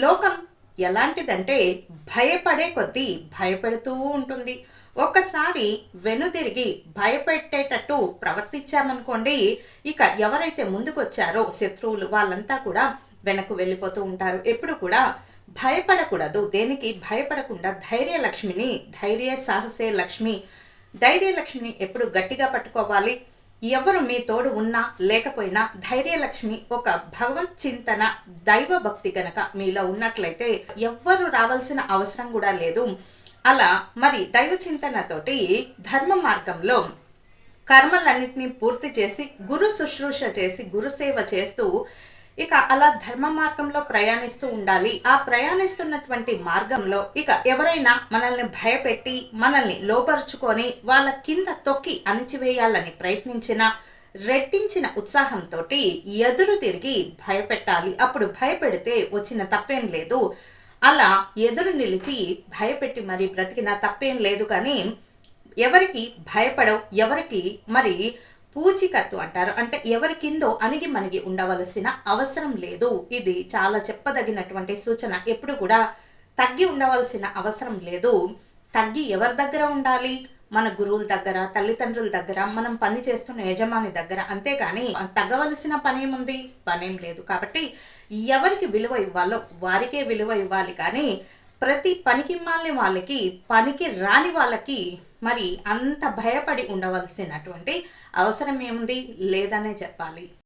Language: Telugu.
లోకం ఎలాంటిదంటే భయపడే కొద్దీ భయపెడుతూ ఉంటుంది. ఒక్కసారి వెనుదిరిగి భయపెట్టేటట్టు ప్రవర్తించామనుకోండి ఇక ఎవరైతే ముందుకొచ్చారో శత్రువులు వాళ్ళంతా కూడా వెనక్కు వెళ్ళిపోతూ ఉంటారు. ఎప్పుడు కూడా భయపడకూడదు. దేనికి? భయపడకుండా ధైర్య లక్ష్మిని ధైర్య సాహసే లక్ష్మి. ధైర్య లక్ష్మిని ఎప్పుడు గట్టిగా పట్టుకోవాలి? ఎవరు మీ తోడు ఉన్నా లేకపోయినా ధైర్యలక్ష్మి ఒక భగవత్ చింతన దైవ భక్తి గనక మీలో ఉన్నట్లయితే ఎవ్వరు రావాల్సిన అవసరం కూడా లేదు. అలా మరి దైవ చింతనతోటి ధర్మ మార్గంలో కర్మలన్నింటినీ పూర్తి చేసి గురు శుశ్రూష చేసి గురుసేవ చేస్తూ ఇక అలా ధర్మ మార్గంలో ప్రయాణిస్తూ ఉండాలి. ఆ ప్రయాణిస్తున్నటువంటి మార్గంలో ఇక ఎవరైనా మనల్ని భయపెట్టి మనల్ని లోపరుచుకొని వాళ్ళ కింద తొక్కి అణిచివేయాలని ప్రయత్నించిన రెట్టించిన ఉత్సాహంతో ఎదురు తిరిగి భయపెట్టాలి. అప్పుడు భయపెడితే వచ్చిన తప్పేం లేదు. అలా ఎదురు నిలిచి భయపెట్టి మరి బ్రతికిన తప్పేం లేదు కానీ ఎవరికి భయపడవు ఎవరికి మరి పూచికత్తు అంటారు. అంటే ఎవరి కిందో అణిగి మణిగి ఉండవలసిన అవసరం లేదు. ఇది చాలా చెప్పదగినటువంటి సూచన. ఎప్పుడు కూడా తగ్గి ఉండవలసిన అవసరం లేదు. తగ్గి ఎవరి దగ్గర ఉండాలి? మన గురువుల దగ్గర తల్లిదండ్రుల దగ్గర మనం పని చేస్తున్న యజమాని దగ్గర. అంతేకాని తగ్గవలసిన పనేముంది? పనేం లేదు. కాబట్టి ఎవరికి విలువ ఇవ్వాలో వారికే విలువ ఇవ్వాలి. కానీ ప్రతి పనికి మాలిన వాళ్ళకి పనికి రాని వాళ్ళకి మరి అంత భయపడి ఉండవలసినటువంటి అవసరం ఏముంది? లేదనే చెప్పాలి.